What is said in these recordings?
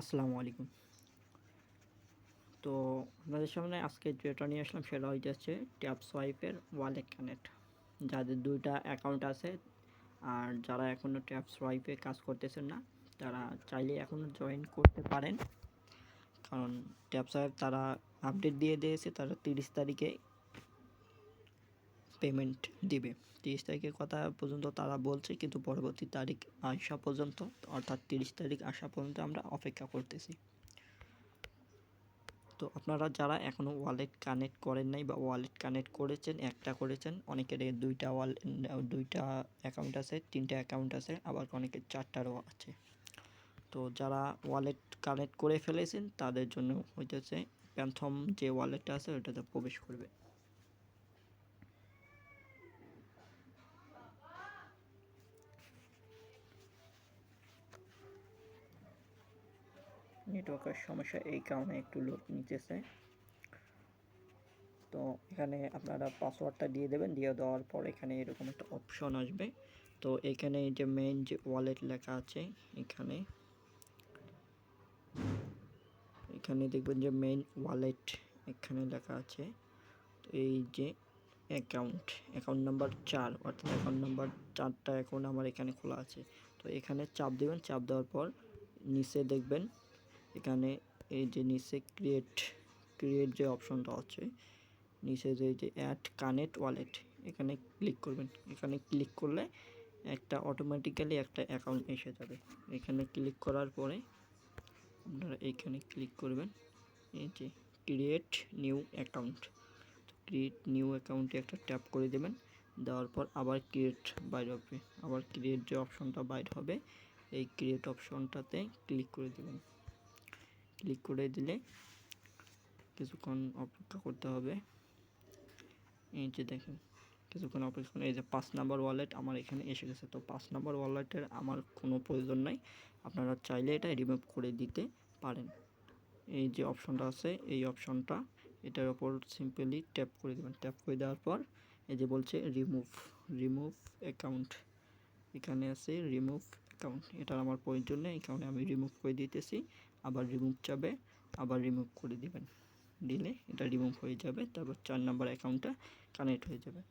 আসসালামু আলাইকুম। তো আপনাদের সামনে আজকে যেটা নিয়ে আসলাম সেটা হচ্ছে ট্যাপ সোয়াইপের ওয়ালেট কানেক্ট। যাদের দুইটা অ্যাকাউন্ট আছে, আর যারা এখনও ট্যাপ সোয়াইপে কাজ করতেছেন না, তারা চাইলে এখনও জয়েন করতে পারেন। কারণ ট্যাপ সোয়াইপ তারা আপডেট দিয়ে দিয়েছে, তারা তিরিশ তারিখে পেমেন্ট দিবে। তিরিশ তারিখের কথা পর্যন্ত তারা বলছে, কিন্তু পরবর্তী তারিখ আসা পর্যন্ত, অর্থাৎ তিরিশ তারিখ আসা পর্যন্ত আমরা অপেক্ষা করতেছি। তো আপনারা যারা এখনও ওয়ালেট কানেক্ট করেন নাই বা ওয়ালেট কানেক্ট করেছেন, একটা করেছেন, অনেকের দুইটা ওয়াল দুইটা অ্যাকাউন্ট আছে, তিনটা অ্যাকাউন্ট আছে, আবার অনেকের চারটারও আছে। তো যারা ওয়ালেট কানেক্ট করে ফেলেছেন, তাদের জন্য হইতেছে, প্রথম যে ওয়ালেটটা আছে ওটাতে প্রবেশ করবে। নেটওয়ার্কের সমস্যা এই কারণে একটু লোড নিতেছে। তো এখানে আপনারা পাসওয়ার্ডটা দিয়ে দেবেন, দিয়ে দেওয়ার পর এখানে এরকম একটা অপশন আসবে। তো এখানে যে মেইন যে ওয়ালেট লেখা আছে, এখানে এখানে দেখবেন যে মেইন ওয়ালেট এখানে লেখা আছে। তো এই যে অ্যাকাউন্ট অ্যাকাউন্ট নাম্বার চার, অর্থাৎ অ্যাকাউন্ট নাম্বার চারটা অ্যাকাউন্ট আমার এখানে খোলা আছে। তো এখানে চাপ দেবেন, চাপ দেওয়ার পর নিচে দেখবেন এখানে এই যে নিচে ক্রিয়েট ক্রিয়েট যে অপশনটা আছে, নিচে যে যে অ্যাড কানেক্ট ওয়ালেট এখানে ক্লিক করবেন। এখানে ক্লিক করলে একটা অটোমেটিক্যালি একটা অ্যাকাউন্ট এসে যাবে। এখানে ক্লিক করার পরে আপনারা এইখানে ক্লিক করবেন, এই যে create new account create new অ্যাকাউন্টে একটা ট্যাপ করে দেবেন, দেওয়ার পর আবার ক্রিয়েট বাইর হবে। আবার ক্রিয়েট যে অপশনটা বাইর হবে, এই ক্রিয়েট অপশনটাতে ক্লিক করে দেবেন। ক্লিক করে দিলে কিছুক্ষণ অপেক্ষা করতে হবে। এই যে দেখেন, কিছুক্ষণ অপেক্ষা এই যে পাঁচ নাম্বার ওয়ালেট আমার এখানে এসে গেছে। তো পাঁচ নাম্বার ওয়ালেটের আমার কোনো প্রয়োজন নাই। আপনারা চাইলে এটা রিমুভ করে দিতে পারেন। এই যে অপশনটা আছে, এই অপশনটা এটার ওপর সিম্পলি ট্যাপ করে দেবেন। ট্যাপ করে দেওয়ার পর এই যে বলছে রিমুভ রিমুভ অ্যাকাউন্ট এখানে আছে রিমুভ অ্যাকাউন্ট এটার আমার প্রয়োজন নেই, কারণে আমি রিমুভ করে দিতেছি, আবার রিমুভ চাবে, আবার রিমুভ করে দিবেন। দিলে এটা রিমুভ হয়ে যাবে, তারপর চার নাম্বার অ্যাকাউন্টটা কানেক্ট হয়ে যাবে।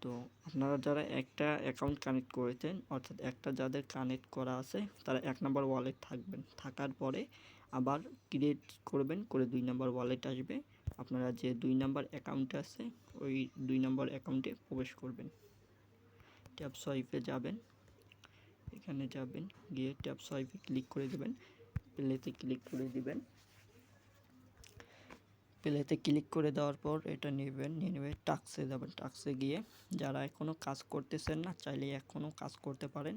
তো আপনারা যারা একটা অ্যাকাউন্ট কানেক্ট করেছেন, অর্থাৎ একটা যাদের কানেক্ট করা আছে, তারা এক নাম্বার ওয়ালেট থাকবেন। থাকার পরে আবার ক্রিয়েট করবেন, করে দুই নাম্বার ওয়ালেট আসবে। আপনারা যে দুই নাম্বার অ্যাকাউন্টে আছে, ওই দুই নাম্বার অ্যাকাউন্টে প্রবেশ করবেন। ট্যাপ সোয়াইপে যাবেন। এখানে যাবেন, গিয়ে ট্যাপ সোয়াইপে ক্লিক করে দেবেন প্লেতে ক্লিক করে দিবেন। প্লেতে ক্লিক করে দেওয়ার পর এটা নেবেন, নিয়ে নেবে টাক্সে যাবেন। টাক্সে গিয়ে যারা এখনও কাজ করতেছেন না, চাইলে এখনও কাজ করতে পারেন।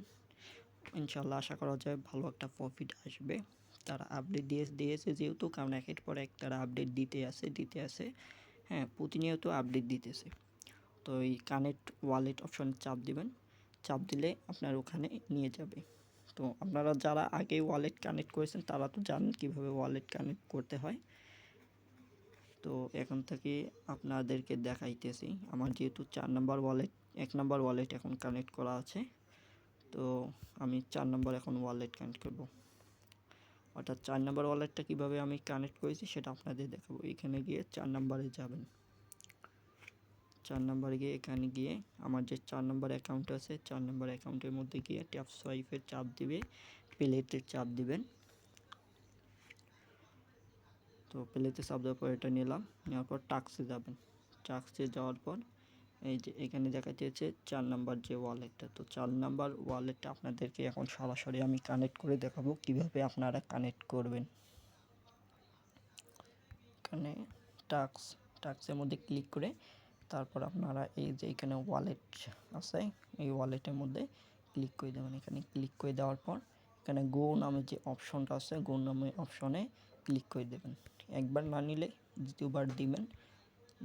ইনশাল্লাহ আশা করা যায় ভালো একটা প্রফিট আসবে। তারা আপডেট দিয়ে, দিয়েছে যেহেতু, কারণ একের পর এক তারা আপডেট দিতে আছে দিতে আছে। হ্যাঁ প্রতিনিয়ত আপডেট দিতেছে। তো এই কানেক্ট ওয়ালেট অপশনে চাপ দিবেন। চাপ দিলে আপনার ওখানে নিয়ে যাবে। তো আপনারা যারা আগে ওয়ালেট কানেক্ট করেছেন, তারা তো জানেন কীভাবে ওয়ালেট কানেক্ট করতে হয়। তো এখন থেকে আপনাদেরকে দেখাইতেছি। আমার যেহেতু চার নাম্বার ওয়ালেট এক নাম্বার ওয়ালেট এখন কানেক্ট করা আছে। তো আমি চার নাম্বার এখন ওয়ালেট কানেক্ট করব। অর্থাৎ চার নাম্বার ওয়ালেটটা কীভাবে আমি কানেক্ট করেছি, সেটা আপনাদের দেখাবো। এখানে গিয়ে চার নাম্বারে যাবেন। চার নাম্বারে গিয়ে এখানে গিয়ে আমার যে চার নম্বর অ্যাকাউন্ট আছে, চার নাম্বার অ্যাকাউন্টের মধ্যে গিয়ে ট্যাপ সোয়াইপের চাপ দিবে প্লেতে চাপ দিবেন। তো প্লেতে চাপ দেওয়ার পর এটা নিলাম, নেওয়ার পর টাক্সে যাবেন। টাক্সে যাওয়ার পর এই যে এখানে দেখা যাচ্ছে চার নাম্বার যে ওয়ালেটটা তো চার নাম্বার ওয়ালেটটা আপনাদেরকে এখন সরাসরি আমি কানেক্ট করে দেখাবো কীভাবে আপনারা কানেক্ট করবেন। এখানে টাক্স টাক্সের মধ্যে ক্লিক করে তারপর আপনারা এই যে এখানে ওয়ালেট আছে, এই ওয়ালেটের মধ্যে ক্লিক করে দেবেন। এখানে ক্লিক করে দেওয়ার পর এখানে গো নামে যে অপশনটা আছে গো নামে অপশনে ক্লিক করে দেবেন। একবার না নিলে দ্বিতীয়বার দিবেন,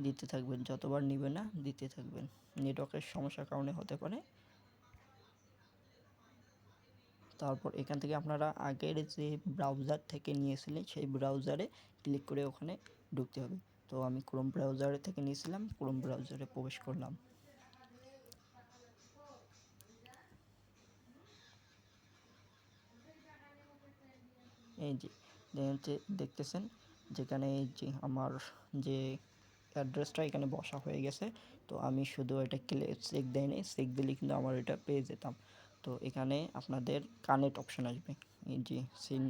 দিতে থাকবেন। যতবার নিবে না, দিতে থাকবেন। নেটওয়ার্কের সমস্যার কারণে হতে পারে। তারপর এখান থেকে আপনারা আগের যে ব্রাউজার থেকে নিয়েছিলেন, সেই ব্রাউজারে ক্লিক করে ওখানে ঢুকতে হবে। তো আমি ক্রোম ব্রাউজারে থেকে নিয়েছিলাম ক্রোম ব্রাউজারে প্রবেশ করলাম। এই যে দেখতেছেন, যেখানে এই যে আমার যে অ্যাড্রেসটা এখানে বসা হয়ে গেছে, তো আমি শুধু এটা ক্লে চেক দেয়নি চেক দিলে কিন্তু আমার এটা পেয়ে যেতাম। তো এখানে আপনাদের কানেক্ট অপশন আসবে। এই যে সিন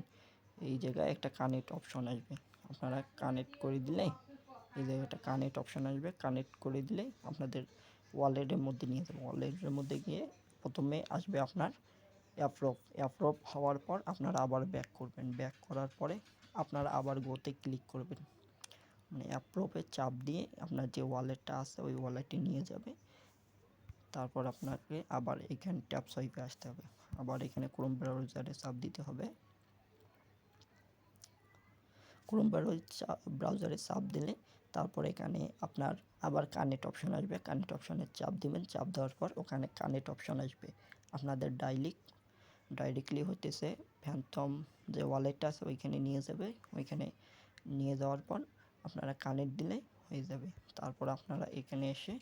এই জায়গায় একটা কানেক্ট অপশন আসবে। আপনারা কানেক্ট করে দিলে এই জায়গাটা কানেক্ট অপশন আসবে। কানেক্ট করে দিলে আপনাদের ওয়ালেটের মধ্যে নিয়ে যাবে। ওয়ালেটের মধ্যে গিয়ে প্রথমে আসবে আপনার অ্যাপ্রুভ অ্যাপ্রুভ হওয়ার পর আপনারা আবার ব্যাক করবেন। ব্যাক করার পরে আপনারা আবার গোতে ক্লিক করবেন। মানে অ্যাপ্রুভে চাপ দিয়ে আপনার যে ওয়ালেটটা আছে, ওই ওয়ালেটে নিয়ে যাবে। তারপর আপনাকে আবার এখানে ট্যাপ সোয়াইপে আসতে হবে। আবার এখানে ক্রোম ব্রাউজারে চাপ দিতে হবে। ক্রোম ব্রাউজারে চাপ দিলে তারপর এখানে আপনার আবার কানেক্ট অপশন আসবে। কানেক্ট অপশনে চাপ দিবেন। চাপ দেওয়ার পর ওখানে কানেক্ট অপশন আসবে। আপনাদের ডাইলিক ডাইরেক্টলি হইতেছে ফ্যান্টম যে ওয়ালেটটা আছে ওইখানে নিয়ে যাবে। ওইখানে নিয়ে যাওয়ার পর আপনারা কানেক্ট দিলে হয়ে যাবে। তারপর আপনারা এখানে এসে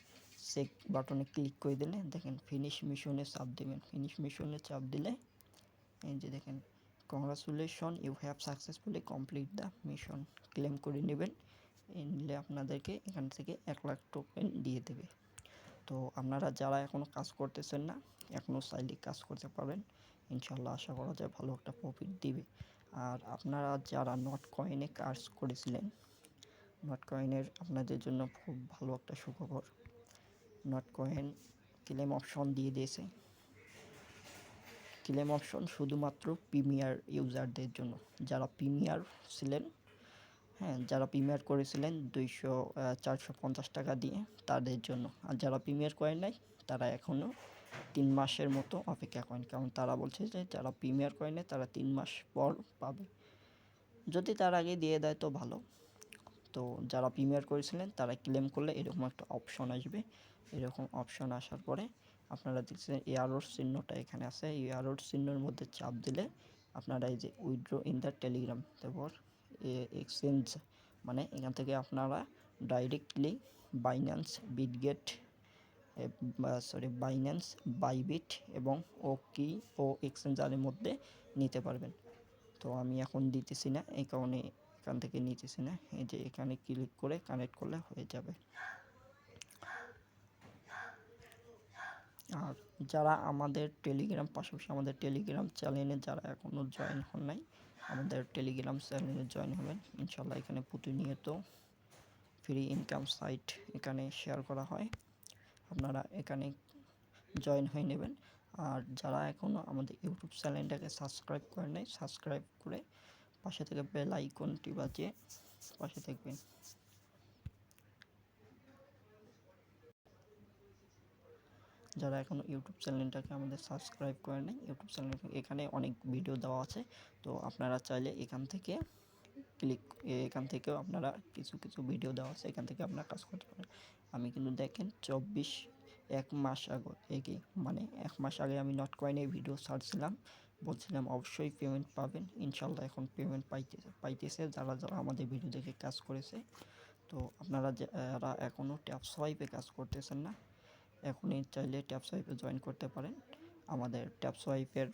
চেক বাটনে ক্লিক করে দিলে দেখেন ফিনিশ মিশনে চাপ দেবেন। ফিনিশ মিশনে চাপ দিলে এই যে দেখেন congratulation you have successfully complete the mission claim করে নেবেন। নিলে আপনাদেরকে এখান থেকে এক লাখ টোকেন দিয়ে দেবে। তো আপনারা যারা এখনও কাজ করতেছেন না এখনও চাইলে কাজ করতে পারবেন। ইনশাল্লাহ আশা করা যায় ভালো একটা প্রফিট দিবে। আর আপনারা যারা নট কয়েনে কাজ করেছিলেন নট কয়েনের আপনাদের জন্য খুব ভালো একটা সুখবর। নট কয়েন ক্লেম অপশন দিয়ে দিয়েছে। ক্লেম অপশন শুধুমাত্র প্রিমিয়ার ইউজারদের জন্য। যারা প্রিমিয়ার ছিলেন হ্যাঁ যারা প্রিমিয়ার করেছিলেন দুইশো চারশো পঞ্চাশ টাকা দিয়ে তাদের জন্য। আর যারা প্রিমিয়ার করেন নাই, তারা এখনও তিন মাসের মতো অপেক্ষা করেন। কারণ তারা বলছে যে, যারা প্রিমিয়ার করেনি তারা তিন মাস পর পাবে। যদি তার আগে দিয়ে দেয় তো ভালো। তো যারা প্রিমিয়ার করেছিলেন, তারা ক্লেম করলে এরকম একটা অপশন আসবে। এরকম অপশন আসার পরে আপনারা দেখছেন এয়ারোর চিহ্নটা এখানে আছে। এই এয়ারোর চিহ্নের মধ্যে চাপ দিলে আপনারা এই যে উইথড্র ইন দ্য টেলিগ্রাম তারপর এক্সচেঞ্জ মানে এখান থেকে আপনারা directly Binance Bitget sorry Binance Bybit এবং ও কি ও এক্সচেঞ্জারের মধ্যে নিতে পারবেন। তো আমি এখন দিতেছি না, এই কারণে এখান থেকে নিতেছি না, এই যে এখানে ক্লিক করে কানেক্ট করলে হয়ে যাবে। আর যারা আমাদের টেলিগ্রাম পাশাপাশি আমাদের টেলিগ্রাম চ্যানেলে যারা এখনও জয়েন হন নাই আমাদের টেলিগ্রাম চ্যানেলে জয়েন হবেন। ইনশাল্লাহ এখানে প্রতিনিয়ত ফ্রি ইনকাম সাইট এখানে শেয়ার করা হয়। আপনারা এখানে জয়েন হয়ে নেবেন। আর যারা এখনও আমাদের ইউটিউব চ্যানেলটাকে সাবস্ক্রাইব করে নেয় সাবস্ক্রাইব করে পাশে থেকে বেল আইকনটি বাজিয়ে পাশে থাকবেন। যারা এখনও ইউটিউব চ্যানেলটাকে আমাদের সাবস্ক্রাইব করে নেই ইউটিউব চ্যানেল এখানে অনেক ভিডিও দেওয়া আছে। তো আপনারা চাইলে এখান থেকে ক্লিক এখান থেকেও আপনারা কিছু কিছু ভিডিও দেওয়া আছে, এখান থেকে আপনারা কাজ করতে পারেন। আমি কিন্তু দেখেন চব্বিশ, এক মাস আগে এগে মানে এক মাস আগে আমি নট কয়েনে ভিডিও ছাড়ছিলাম। বলছিলাম অবশ্যই পেমেন্ট পাবেন ইনশাল্লাহ এখন পেমেন্ট পাইতেছে পাইতেছে যারা যারা আমাদের ভিডিও দেখে কাজ করেছে। তো আপনারা যারা এখনও ট্যাপ সোয়াইপে কাজ করতেছেন না এখনই চাইলে ট্যাপ সোয়াইপে জয়েন করতে পারেন। আমাদের ট্যাপ সোয়াইপের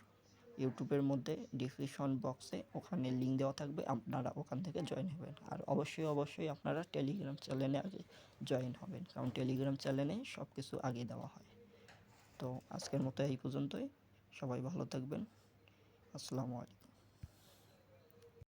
ইউটিউবের মধ্যে ডিসক্রিপশন বক্সে ওখানে লিঙ্ক দেওয়া থাকবে, আপনারা ওখান থেকে জয়েন হবেন। আর অবশ্যই অবশ্যই আপনারা টেলিগ্রাম চ্যানেলে আগে জয়েন হবেন, কারণ টেলিগ্রাম চ্যানেলে সব কিছু আগে দেওয়া হয়। তো আজকের মতো এই পর্যন্তই। সবাই ভালো থাকবেন। আসসালামু আলাইকুম।